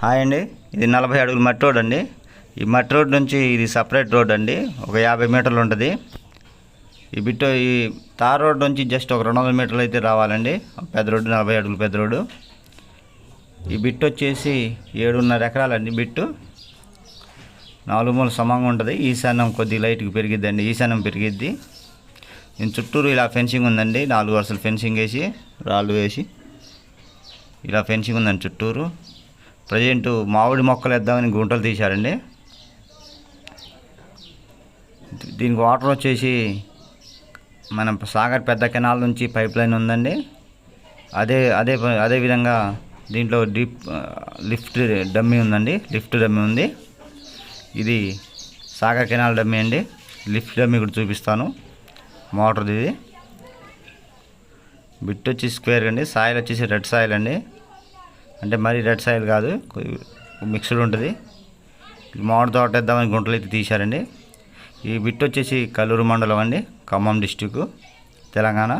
Hi అండి. ఇది నలభై అడుగుల మట్టి రోడ్ అండి. ఈ మట్టి రోడ్ నుంచి ఇది సపరేట్ రోడ్ అండి. ఒక యాభై మీటర్లు ఉంటుంది. ఈ బిట్టు ఈ తార్ రోడ్ నుంచి జస్ట్ ఒక రెండు వందల మీటర్లు అయితే రావాలండి. పెద్ద రోడ్డు నలభై అడుగులు పెద్ద రోడ్డు. ఈ బిట్ వచ్చేసి ఏడున్నర ఎకరాలండి బిట్టు. నాలుగు మూల సమంగా ఉంటుంది. ఈశాన్యం కొద్ది లైట్కి పెరిగిద్దండి. ఈశాన్యం పెరిగిద్ది. దీని చుట్టూరు ఇలా ఫెన్సింగ్ ఉందండి. నాలుగు వరుసలు ఫెన్సింగ్ వేసి రాళ్ళు వేసి. ఇలా ఫెన్సింగ్ ఉందండి చుట్టూరు. ప్రజెంట్ మామిడి మొక్కలు వేద్దామని గుంటలు తీశారండి. దీనికి వాటర్ వచ్చేసి మన సాగర్ పెద్ద కెనాల్ నుంచి పైప్ లైన్ ఉందండి. అదే అదే అదే విధంగా దీంట్లో డీప్ లిఫ్ట్ డమ్మీ ఉందండి. లిఫ్ట్ డమ్మీ ఉంది. ఇది సాగర్ కెనాల్ డమ్మీ అండి. లిఫ్ట్ డమ్మీ కూడా చూపిస్తాను. మోటార్ది ఇది. బిట్ వచ్చి స్క్వేర్ అండి. సాయిల్ వచ్చేసి రెడ్ సాయిల్ అండి. అంటే మరీ రెడ్ సాయిల్ కాదు మిక్స్డ్ ఉంటుంది. మామిడి తోట వేద్దామని గుంటలు అయితే తీశారండి. ఈ బిట్ వచ్చేసి కల్లూరు మండలం అండి ఖమ్మం డిస్టిక్ తెలంగాణ.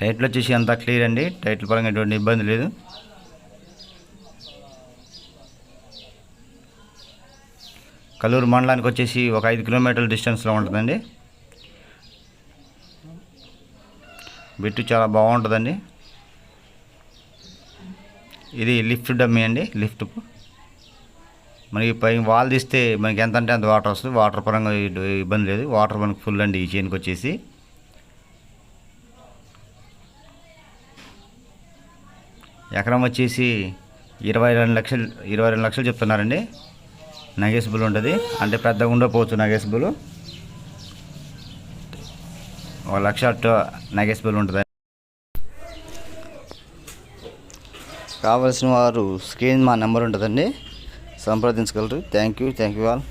టైటిల్ వచ్చేసి అంతా క్లియర్ అండి టైటిల్ పరంగా ఎటువంటి ఇబ్బంది లేదు. కల్లూరు మండలానికి వచ్చేసి ఒక ఐదు కిలోమీటర్ల డిస్టెన్స్లో ఉంటుందండి. బిట్టు చాలా బాగుంటుందండి. ఇది లిఫ్ట్ డమ్మీ అండి లిఫ్ట్. మనకి పై వాల్ తీస్తే మనకి ఎంత అంటే అంత వాటర్ వస్తుంది. వాటర్ పరంగా ఇబ్బంది లేదు. వాటర్ మనకి ఫుల్ అండి ఈ చైన్కి వచ్చేసి. ఎకరం వచ్చేసి ఇరవై రెండు లక్షలు ఇరవై రెండు లక్షలు చెప్తున్నారండి. నగేసిబుల్ ఉంటుంది. అంటే పెద్దగా ఉండకపోవచ్చు నగేసిబుల్ ఒక లక్ష నగేసిబుల్ ఉంటుంది కావలసిన వారు స్క్రీన్ మా నెంబర్ ఉంటుందండి. సంప్రదించగలరు. Thank you thank you all